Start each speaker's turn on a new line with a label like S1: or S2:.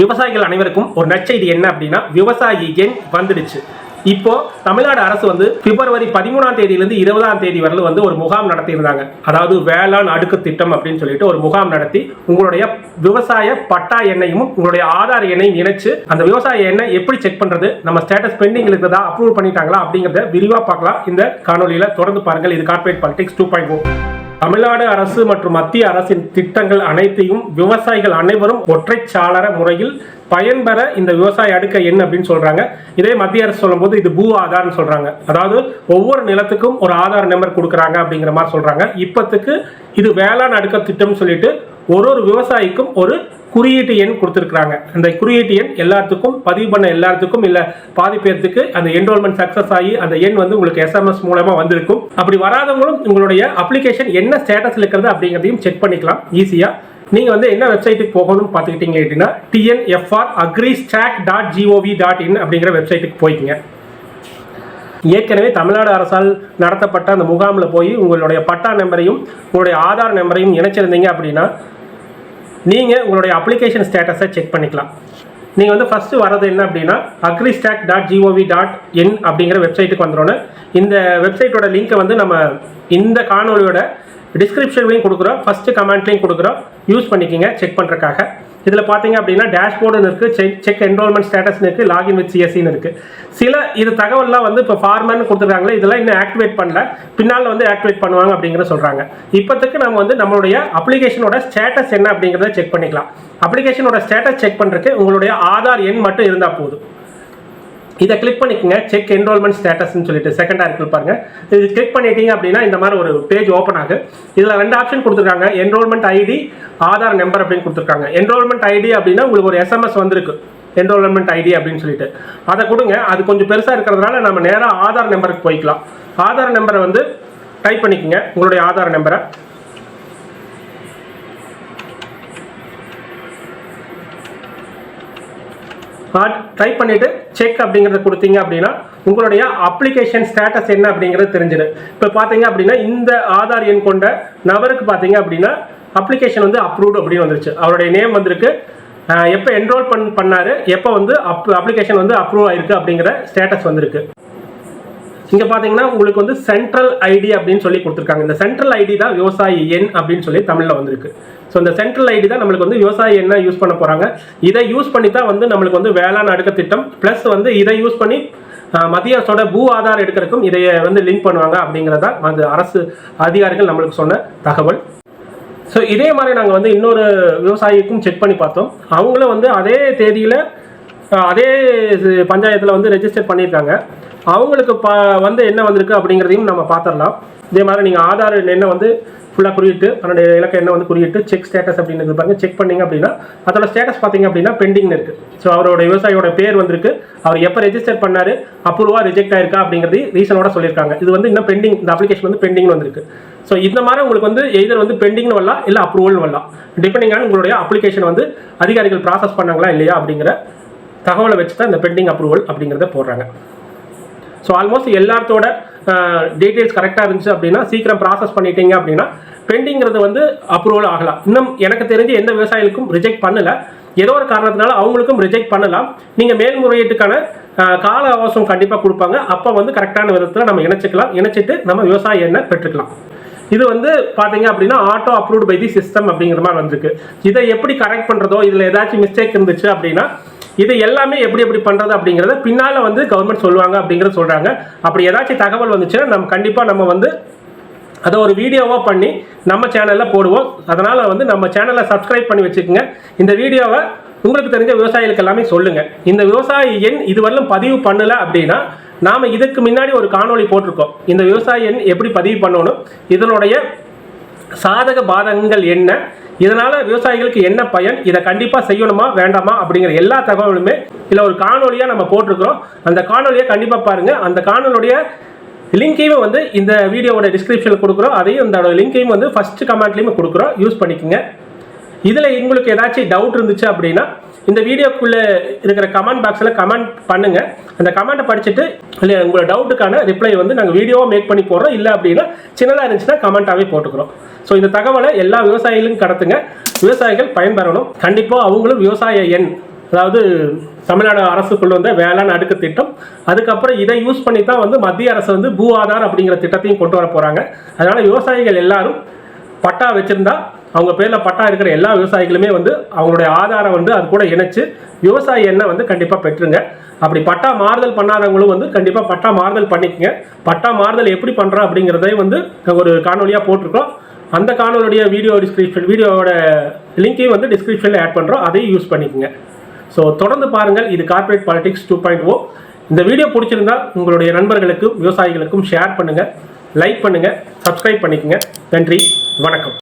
S1: விவசாயிகள் அனைவருக்கும் ஒரு நற்செய்தி என்ன அப்படின்னா விவசாயி எண் வந்துடுச்சு. இப்போ தமிழ்நாடு அரசு வந்து பிப்ரவரி பதிமூணாம் தேதியிலிருந்து இருபதாம் தேதி வரலும் வந்து ஒரு முகாம் நடத்தியிருந்தாங்க. அதாவது வேளாண் அடுக்கு திட்டம் அப்படின்னு சொல்லிட்டு ஒரு முகாம் நடத்தி உங்களுடைய விவசாய பட்டா எண்ணையும் உங்களுடைய ஆதார் எண்ணையும் இணைச்சு அந்த விவசாய எண்ணெய் எப்படி செக் பண்றது நம்ம ஸ்டேட்டஸ் பெண்டிங் இருக்கிறதா அப்ரூவ் பண்ணிட்டாங்களா அப்படிங்கறத விரிவா பார்க்கலாம். இந்த காணொலியில தொடர்ந்து பாருங்கள். இது corporate politics two point Tamil Nadu அரசு மற்றும் மத்திய அரசின் திட்டங்கள் அனைத்தையும் விவசாயிகள் அனைவரும் ஒற்றைச்சாளர முறையில் பயன்பெற இந்த விவசாய அடுக்க எண் அப்படின்னு சொல்றாங்க. இதே மத்திய அரசு சொல்லும்போது இது பூ ஆதார்னு சொல்றாங்க. அதாவது ஒவ்வொரு நிலத்துக்கும் ஒரு ஆதார் நம்பர் கொடுக்குறாங்க அப்படிங்கிற மாதிரி சொல்றாங்க. இப்பத்துக்கு இது வேளாண் அடுக்க திட்டம்னு சொல்லிட்டு ஒரு ஒரு விவசாயிக்கும் ஒரு குறியீட்டு எண் கொடுத்துருக்குறாங்க. அந்த குறியீட்டு எண் எல்லாத்துக்கும் பதிவு பண்ண எல்லாத்துக்கும் இல்லை பாதி பேர்த்துக்கு அந்த என்ரோல்மெண்ட் சக்ஸஸ் ஆகி அந்த எண் வந்து உங்களுக்கு எஸ்எம்எஸ் மூலமாக வந்திருக்கும். அப்படி வராதவங்களும் உங்களுடைய அப்ளிகேஷன் என்ன ஸ்டேட்டஸ்ல இருக்கிறது அப்படிங்கிறதையும் செக் பண்ணிக்கலாம். ஈஸியாக நீங்கள் வந்து என்ன வெப்சைட்டுக்கு போகணும்னு பார்த்துக்கிட்டீங்க அப்படின்னா TNFR agristack dot GOV dot in அப்படிங்கிற வெப்சைட்டுக்கு போய்க்குங்க. ஏற்கனவே தமிழ்நாடு அரசால் நடத்தப்பட்ட அந்த முகாமில் போய் உங்களுடைய பட்டா நம்பரையும் உங்களுடைய ஆதார் நம்பரையும் இணைச்சிருந்தீங்க அப்படின்னா நீங்கள் உங்களுடைய அப்ளிகேஷன் ஸ்டேட்டஸை செக் பண்ணிக்கலாம். நீங்கள் வந்து ஃபஸ்ட்டு வரது என்ன அப்படின்னா agristack dot GOV dot in அப்படிங்கிற வெப்சைட்டுக்கு வந்துடணும் இந்த வெப்சைட்டோட லிங்க்கை வந்து நம்ம இந்த காணொலியோட டிஸ்கிரிப்ஷன்லையும் கொடுக்குறோம். ஃபஸ்ட்டு கமெண்ட்லையும் கொடுக்குறோம். யூஸ் பண்ணிக்கிங்க செக் பண்ணுறக்காக இதில் பார்த்தீங்க அப்படின்னா டேஷ்போர்டுன்னு இருக்குது செக் செக் என்ரோல்மெண்ட் ஸ்டேட்டஸ்னு இருக்குது லாகின் வித் சிஎஸ்சின்னு இருக்குது சில இது தகவல்லாம் வந்து இப்போ ஃபார்மர்னு கொடுத்துருக்காங்களே இதெல்லாம் இன்னும் ஆக்டிவேட் பண்ணல. பின்னால் வந்து ஆக்டிவேட் பண்ணுவாங்க அப்படிங்கிற சொல்கிறாங்க இப்போத்துக்கு நம்ம வந்து நம்மளுடைய அப்ளிகேஷனோட ஸ்டேட்டஸ் என்ன அப்படிங்கிறத செக் பண்ணிக்கலாம். அப்ளிகேஷனோட ஸ்டேட்டஸ் செக் பண்ணுறதுக்கு உங்களுடைய ஆதார் எண் மட்டும் இருந்தால் போதும். இதை கிளிக் பண்ணிக்கோங்க. செக் என்ரோல்மெண்ட் ஸ்டேட்டஸ்னு சொல்லிட்டு செகண்ட் ஆர்டிக்கல் பாருங்க. இது கிளிக் பண்ணிட்டீங்க அப்படின்னா இந்த மாதிரி ஒரு பேஜ் ஓப்பன் ஆகும் இதில் ரெண்டு ஆப்ஷன் கொடுத்துருக்காங்க. என்ரோல்மெண்ட் ஐடி ஆதார் நம்பர் அப்படின்னு கொடுத்துருக்காங்க. என்ரோல்மெண்ட் ஐடி அப்படின்னா உங்களுக்கு ஒரு எஸ்எம்எஸ் வந்திருக்கு. என்ரோல்மெண்ட் ஐடி அப்படின்னு சொல்லிட்டு. அதை கொடுங்க. அது கொஞ்சம் பெருசாக இருக்கிறதுனால நம்ம நேராக ஆதார் நம்பருக்கு போய்க்கலாம். ஆதார் நம்பரை வந்து டைப் பண்ணிக்கோங்க. உங்களுடைய ஆதார் நம்பரை ட்ரை பண்ணிட்டு செக் அப்படிங்கிறத கொடுத்தீங்க அப்படின்னா உங்களுடைய அப்ளிகேஷன் ஸ்டேட்டஸ் என்ன அப்படிங்கிறது தெரிஞ்சிடும். இப்போ பார்த்தீங்க அப்படின்னா இந்த ஆதார் எண் கொண்ட நபருக்கு பார்த்தீங்க அப்படின்னா அப்ளிகேஷன் வந்து அப்ரூவ்டு அப்படின்னு வந்துருச்சு. அவருடைய நேம் வந்திருக்கு. எப்போ என்ரோல் பண் பண்ணாரு? எப்போ வந்து அப் அப்ளிகேஷன் வந்து அப்ரூவ் ஆயிருக்கு அப்படிங்கிற ஸ்டேட்டஸ் வந்திருக்கு. இங்க பாத்தீங்கன்னா உங்களுக்கு வந்து சென்ட்ரல் ஐடி அப்படின்னு சொல்லி கொடுத்துருக்காங்க. இந்த சென்ட்ரல் ஐடி தான் விவசாயி எண் அப்படின்னு சொல்லி தமிழ்ல வந்திருக்கு. ஸோ இந்த சென்ட்ரல் ஐடி தான் நம்மளுக்கு வந்து விவசாய எண்ணை யூஸ் பண்ண போறாங்க. இதை யூஸ் பண்ணி தான் வந்து நம்மளுக்கு வந்து வேளாண் அடுக்க திட்டம் ப்ளஸ் வந்து இதை யூஸ் பண்ணி மத்திய அரசோட பூ ஆதார் எடுக்கிறதுக்கும் இதை வந்து லிங்க் பண்ணுவாங்க அப்படிங்கிறதா அந்த அரசு அதிகாரிகள் நம்மளுக்கு சொன்ன தகவல். ஸோ இதே மாதிரி நாங்கள் வந்து இன்னொரு விவசாயிக்கும் செக் பண்ணி பார்த்தோம். அவங்களும் வந்து அதே தேதியில் அதே பஞ்சாயத்தில் வந்து ரெஜிஸ்டர் பண்ணியிருக்காங்க. அவங்களுக்கு ப வந்து என்ன வந்திருக்கு அப்படிங்கிறதையும் நம்ம பார்த்துடலாம் இதே மாதிரி நீங்கள் ஆதார் என்ன வந்து ஃபுல்லாக குறியிட்டு அதனுடைய இலக்க என்ன வந்து குறியிட்டு செக் ஸ்டேட்டஸ் அப்படின்னு பாருங்க. செக் பண்ணிங்க அப்படின்னா அதோட ஸ்டேட்டஸ் பார்த்தீங்க அப்படின்னா பெண்டிங்னு இருக்குது ஸோ அவரோட விவசாயியோட பேர் வந்திருக்கு. அவர் எப்போ ரெஜிஸ்டர் பண்ணார் அப்ரூவா ரிஜெக்ட் ஆயிருக்கா அப்படிங்கிறது ரீசனோட சொல்லியிருக்காங்க. இது வந்து இன்னும் பெண்டிங் இந்த அப்ளிகேஷன் வந்து பெண்டிங் வந்திருக்கு. ஸோ இந்த மாதிரி உங்களுக்கு வந்து எய்தர் வந்து பெண்டிங்னு வரலாம் இல்லை அப்ரூவல்னு வரலாம். டிபெண்டிங் ஆன் உங்களுடைய அப்ளிகேஷன் வந்து அதிகாரிகள் ப்ராசஸ் பண்ணாங்களா இல்லையா அப்படிங்கிற தகவலை வச்சு தான் இந்த பெண்டிங் அப்ரூவல் அப்படிங்கிறத போடுறாங்க. ஸோ ஆல்மோஸ்ட் எல்லாத்தோட டீட்டெயில்ஸ் கரெக்டாக இருந்துச்சு அப்படின்னா சீக்கிரம் ப்ராசஸ் பண்ணிட்டீங்க அப்படின்னா பெண்டிங்கிறது வந்து அப்ரூவல் ஆகலாம். இன்னும் எனக்கு தெரிஞ்சு எந்த விவசாயிகளுக்கும் ரிஜெக்ட் பண்ணலை. ஏதோ ஒரு காரணத்தினால அவங்களுக்கும் ரிஜெக்ட் பண்ணலாம். நீங்கள் மேல்முறையீட்டுக்கான கால அவகாசம் கண்டிப்பாக கொடுப்பாங்க. அப்போ வந்து கரெக்டான விதத்தில் நம்ம இணைச்சிக்கலாம். இணைச்சிட்டு நம்ம விவசாய எண்ணெய் பெற்றுக்கலாம். இது வந்து பார்த்தீங்க அப்படின்னா auto approved by the system அப்படிங்கிற மாதிரி வந்திருக்கு. இதை எப்படி கரெக்ட் பண்ணுறதோ இதில் ஏதாச்சும் மிஸ்டேக் இருந்துச்சு அப்படின்னா இது எல்லாமே எப்படி எப்படி பண்ணுறது அப்படிங்கறத பின்னால் வந்து கவர்மெண்ட் சொல்லுவாங்க அப்படிங்கிறத சொல்கிறாங்க அப்படி ஏதாச்சும் தகவல் வந்துச்சுன்னா நம்ம கண்டிப்பாக நம்ம வந்து அதை ஒரு வீடியோவாக பண்ணி நம்ம சேனலில் போடுவோம். அதனால் வந்து நம்ம சேனலை சப்ஸ்கிரைப் பண்ணி வச்சுக்கோங்க. இந்த வீடியோவை உங்களுக்கு தெரிஞ்ச விவசாயிகளுக்கு எல்லாமே சொல்லுங்கள் இந்த விவசாயி எண் இதுவரையிலும் பதிவு பண்ணல அப்படின்னா நாம் இதுக்கு முன்னாடி ஒரு காணொளி போட்டிருக்கோம். இந்த விவசாய எண் எப்படி பதிவு பண்ணணும்? இதனுடைய சாதக பாதகங்கள் என்ன? இதனால விவசாயிகளுக்கு என்ன பயன்? இதை கண்டிப்பா செய்யணுமா வேண்டாமா? அப்படிங்கிற எல்லா தகவலுமே இல்ல ஒரு காணொலியா நம்ம போட்டிருக்கிறோம். அந்த காணொலியை கண்டிப்பா பாருங்க. அந்த காணொலியுடைய லிங்கையும் வந்து இந்த வீடியோவோட டிஸ்கிரிப்ஷனில் கொடுக்குறோம். அதையும் இந்த லிங்கையும் வந்து ஃபர்ஸ்ட் கமெண்ட்லையும் கொடுக்குறோம். யூஸ் பண்ணிக்கோங்க. இதில் உங்களுக்கு ஏதாச்சும் டவுட் இருந்துச்சு அப்படின்னா இந்த வீடியோக்குள்ளே இருக்கிற கமெண்ட் பாக்ஸில் கமெண்ட் பண்ணுங்கள் அந்த கமெண்ட்டை படிச்சுட்டு இல்லை உங்களோட டவுட்டுக்கான ரிப்ளை வந்து நாங்கள் வீடியோவாக மேக் பண்ணி போடுறோம். இல்லை அப்படின்னா சின்னதாக இருந்துச்சுன்னா கமெண்ட்டாகவே போட்டுக்கிறோம். ஸோ இந்த தகவலை எல்லா விவசாயிகளும் கடத்துங்க. விவசாயிகள் பயன்பெறணும். கண்டிப்பாக அவங்களும் விவசாய எண் அதாவது தமிழ்நாடு அரசு கொண்டு வந்த வேளாண் அடுக்கு திட்டம். அதுக்கப்புறம் இதை யூஸ் பண்ணி தான் வந்து மத்திய அரசு வந்து பூ ஆதார் அப்படிங்கிற திட்டத்தையும் கொண்டு வர போகிறாங்க அதனால் விவசாயிகள் எல்லாரும் பட்டா வச்சுருந்தா அவங்க பேரில் பட்டா இருக்கிற எல்லா விவசாயிகளுமே வந்து அவங்களுடைய ஆதாரம் வந்து அது கூட இணைச்சு விவசாய எண்ணெய் வந்து கண்டிப்பாக பெற்றுங்க. அப்படி பட்டா மாறுதல் பண்ணாதவங்களும் வந்து கண்டிப்பாக பட்டா மாறுதல் பண்ணிக்கங்க. பட்டா மாறுதல் எப்படி பண்ணுறோம் அப்படிங்கிறதையும் வந்து ஒரு காணொலியாக போட்டிருக்கோம். அந்த காணொலியுடைய வீடியோ டிஸ்கிரிப்ஷன் வீடியோவோட லிங்கையும் வந்து டிஸ்கிரிப்ஷனில் ஆட் பண்ணுறோம் அதையும் யூஸ் பண்ணிக்கோங்க. ஸோ தொடர்ந்து பாருங்கள். இது corporate politics two point O இந்த வீடியோ பிடிச்சிருந்தா உங்களுடைய நண்பர்களுக்கும் விவசாயிகளுக்கும் ஷேர் பண்ணுங்கள் லைக் பண்ணுங்கள் சப்ஸ்கிரைப் பண்ணிக்கங்க. நன்றி. வணக்கம்.